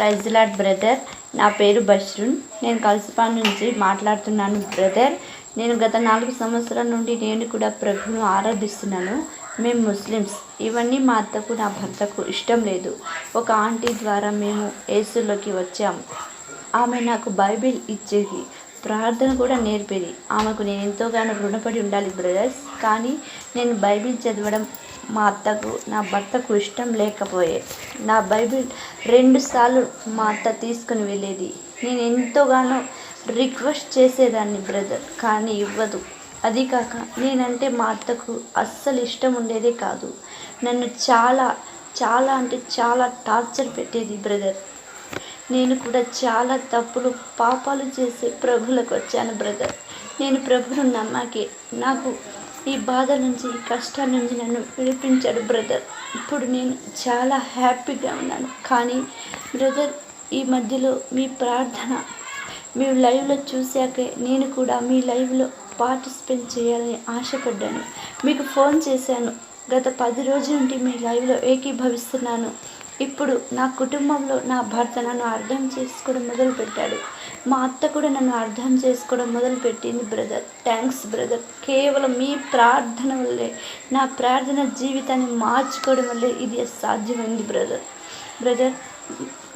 Praise lord brother. నా పేరు బష్రున్. నేను కలిసిపాన్ నుంచి మాట్లాడుతున్నాను బ్రదర్. నేను గత నాలుగు సంవత్సరాల నుండి నేను కూడా ప్రభును ఆరాధిస్తున్నాను. మేము ముస్లిమ్స్. ఇవన్నీ మా అత్తకు నా భర్తకు ఇష్టం లేదు. ఒక ఆంటీ ద్వారా మేము ఏసులోకి వచ్చాము ఆమె నాకు బైబిల్ ఇచ్చేది. ప్రార్థన కూడా నేర్పేది. ఆమెకు నేను ఎంతోగానో రుణపడి ఉండాలి బ్రదర్స్. కానీ నేను బైబిల్ చదవడం మా అత్తకు నా భర్తకు ఇష్టం లేకపోయే. నా బైబిల్ రెండుసార్లు మా అత్త తీసుకుని వెళ్ళేది. నేను ఎంతోగానో రిక్వెస్ట్ చేసేదాన్ని బ్రదర్. కానీ ఇవ్వదు. అది కాక నేనంటే మా అత్తకు అస్సలు ఇష్టం ఉండేదే కాదు. నన్ను చాలా చాలా అంటే చాలా టార్చర్ పెట్టేది బ్రదర్. నేను కూడా చాలా తప్పులు పాపాలు చేసి ప్రభులకు వచ్చాను బ్రదర్. నేను ప్రభును నమ్మాకే. నాకు ఈ బాధ నుంచి ఈ కష్టాల నుంచి నన్ను విడిపించాడు బ్రదర్. ఇప్పుడు నేను చాలా హ్యాపీగా ఉన్నాను. కానీ బ్రదర్ ఈ మధ్యలో మీ ప్రార్థన మీ లైవ్లో చూశాకే నేను కూడా మీ లైవ్లో పార్టిసిపేట్ చేయాలని ఆశపడ్డాను. మీకు ఫోన్ చేశాను. గత పది రోజుల నుండి మీ లైవ్లో ఏకీభవిస్తున్నాను. ఇప్పుడు నా కుటుంబంలో నా భర్త నన్ను అర్థం చేసుకోవడం మొదలుపెట్టాడు. మా అత్త కూడా నన్ను అర్థం చేసుకోవడం మొదలుపెట్టింది బ్రదర్. Thanks brother. కేవలం మీ ప్రార్థన వల్లే నా ప్రార్థన జీవితాన్ని మార్చుకోవడం వల్లే ఇది సాధ్యమైంది బ్రదర్. బ్రదర్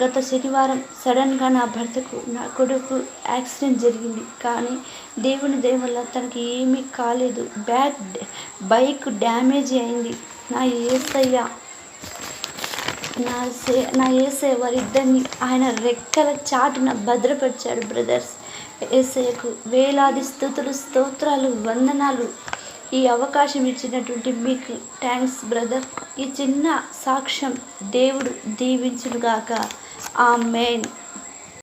గత శనివారం సడన్గా నా భర్తకు నా కొడుకు యాక్సిడెంట్ జరిగింది. కానీ దేవుని దయ వల్ల తనకి ఏమీ కాలేదు. బ్యాక్ బైక్ డ్యామేజ్ అయింది. నా ఏసయ్య నా సే నా ఏసే వారిద్దరిని ఆయన రెక్కల చాటున భద్రపరిచాడు బ్రదర్స్. ఏసేకు వేలాది స్థుతులు స్తోత్రాలు వందనాలు. ఈ అవకాశం ఇచ్చినటువంటి మీకు థ్యాంక్స్ బ్రదర్. ఈ చిన్న సాక్ష్యం దేవుడు దీవించునుగాక. ఆ మెయిన్